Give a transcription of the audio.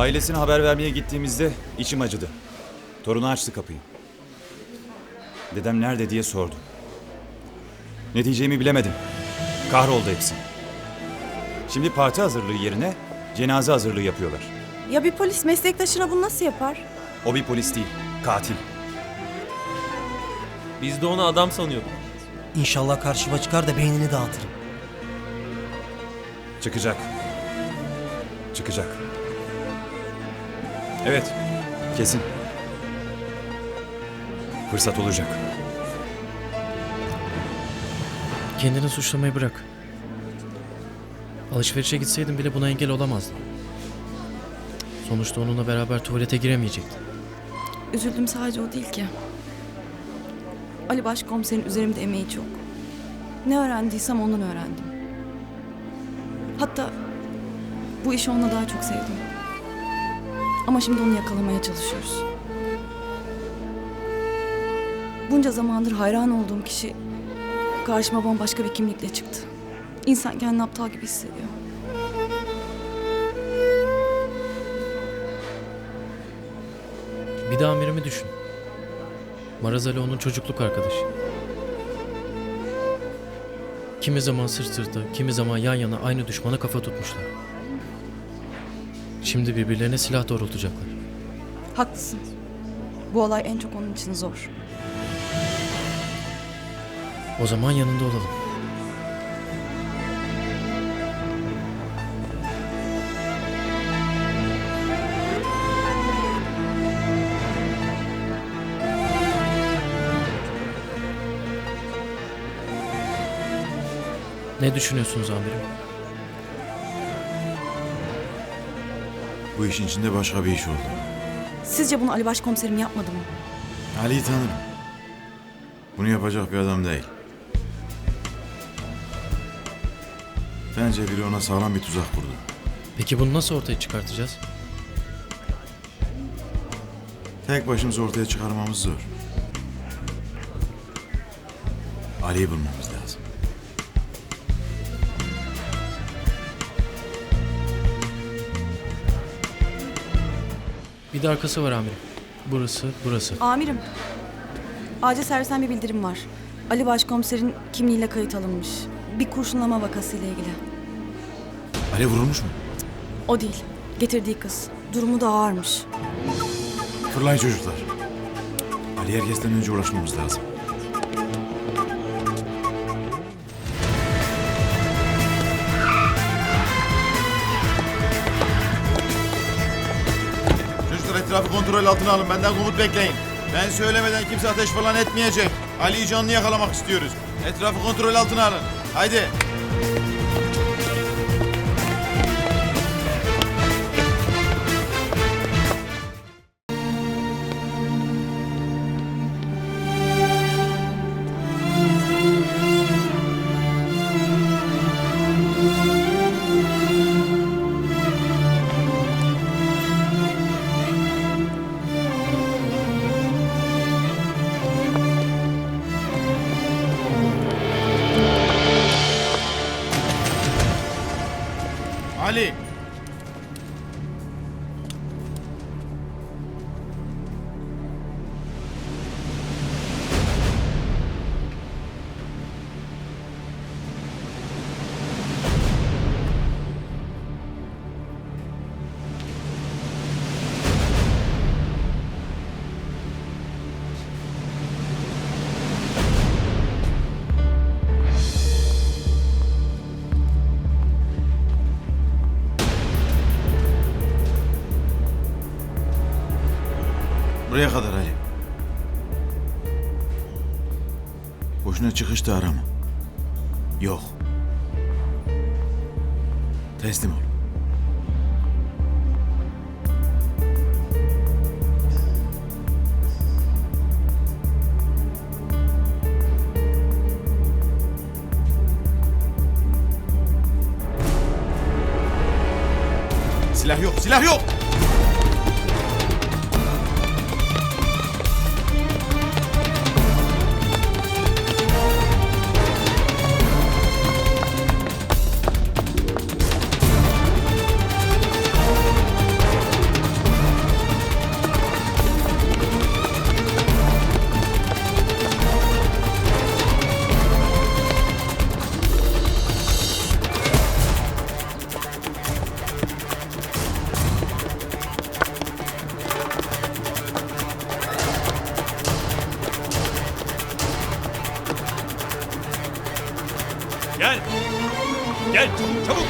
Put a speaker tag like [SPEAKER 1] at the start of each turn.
[SPEAKER 1] Ailesine haber vermeye gittiğimizde içim acıdı. Torunu açtı kapıyı. Dedem nerede diye sordu. Ne diyeceğimi bilemedim. Kahroldu hepsi. Şimdi parti hazırlığı yerine cenaze hazırlığı yapıyorlar.
[SPEAKER 2] Ya bir polis meslektaşına bunu nasıl yapar?
[SPEAKER 1] O bir polis değil, katil.
[SPEAKER 3] Biz de onu adam sanıyorduk.
[SPEAKER 4] İnşallah karşıma çıkar da beynini dağıtırım.
[SPEAKER 1] Çıkacak. Çıkacak. Evet, kesin. Fırsat olacak.
[SPEAKER 5] Kendini suçlamayı bırak. Alışverişe gitseydin bile buna engel olamazdın. Sonuçta onunla beraber tuvalete giremeyecektin.
[SPEAKER 2] Üzüldüm sadece o değil ki. Ali Başkomiserin üzerimde emeği çok. Ne öğrendiysem ondan öğrendim. Hatta bu işi onunla daha çok sevdim. Ama şimdi onu yakalamaya çalışıyoruz. Bunca zamandır hayran olduğum kişi karşıma bambaşka bir kimlikle çıktı. İnsan kendini aptal gibi hissediyor.
[SPEAKER 5] Bir de amirimi düşün. Maraz Ali onun çocukluk arkadaşı. Kimi zaman sırt sırta, kimi zaman yan yana aynı düşmana kafa tutmuşlar. Şimdi birbirlerine silah doğrultacaklar.
[SPEAKER 2] Haklısın. Bu olay en çok onun için zor.
[SPEAKER 5] O zaman yanında olalım. Ne düşünüyorsunuz amirim?
[SPEAKER 6] Bu işin içinde başka bir iş oldu.
[SPEAKER 2] Sizce bunu Ali Başkomiserim yapmadı mı?
[SPEAKER 6] Ali'yi tanırım. Bunu yapacak bir adam değil. Bence biri ona sağlam bir tuzak kurdu.
[SPEAKER 5] Peki bunu nasıl ortaya çıkartacağız?
[SPEAKER 6] Tek başımıza ortaya çıkarmamız zor. Ali'yi bulmamız
[SPEAKER 5] Bir de arkası var amirim. Burası, burası.
[SPEAKER 2] Amirim, acil servisten bir bildirim var. Ali Başkomiserin kimliğiyle kayıt alınmış. Bir kurşunlama vakasıyla ilgili.
[SPEAKER 6] Ali vurulmuş mu?
[SPEAKER 2] O değil, getirdiği kız. Durumu da ağırmış.
[SPEAKER 6] Fırlayın çocuklar. Ali herkesten önce ulaşmamız lazım. Etrafı kontrol altına alın. Benden komut bekleyin. Ben söylemeden kimse ateş falan etmeyecek. Ali'yi canlı yakalamak istiyoruz. Etrafı kontrol altına alın. Haydi. عليك Buraya kadar Ali. Boşuna çıkış da arama. Yok. Teslim ol. Silah yok, silah yok! Gel.
[SPEAKER 1] Gel çabuk çabuk.